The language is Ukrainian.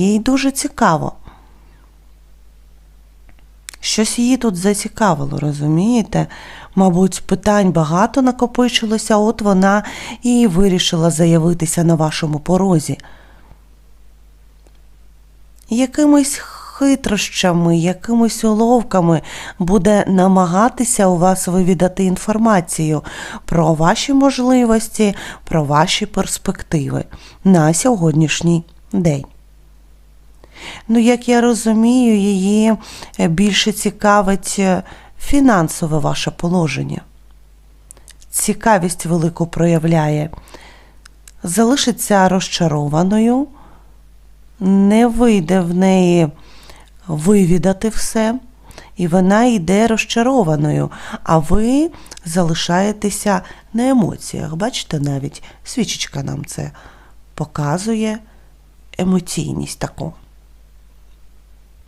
Їй дуже цікаво. Щось її тут зацікавило, розумієте? Мабуть, питань багато накопичилося, от вона і вирішила заявитися на вашому порозі. Якимись хитрощами, якимись уловками буде намагатися у вас вивідати інформацію про ваші можливості, про ваші перспективи на сьогоднішній день. Ну, як я розумію, її е, більше цікавить е, фінансове ваше положення. Цікавість велику проявляє. Залишиться розчарованою, не вийде в неї вивідати все, і вона йде розчарованою, а ви залишаєтеся на емоціях. Бачите, навіть свічечка нам це показує емоційність таку.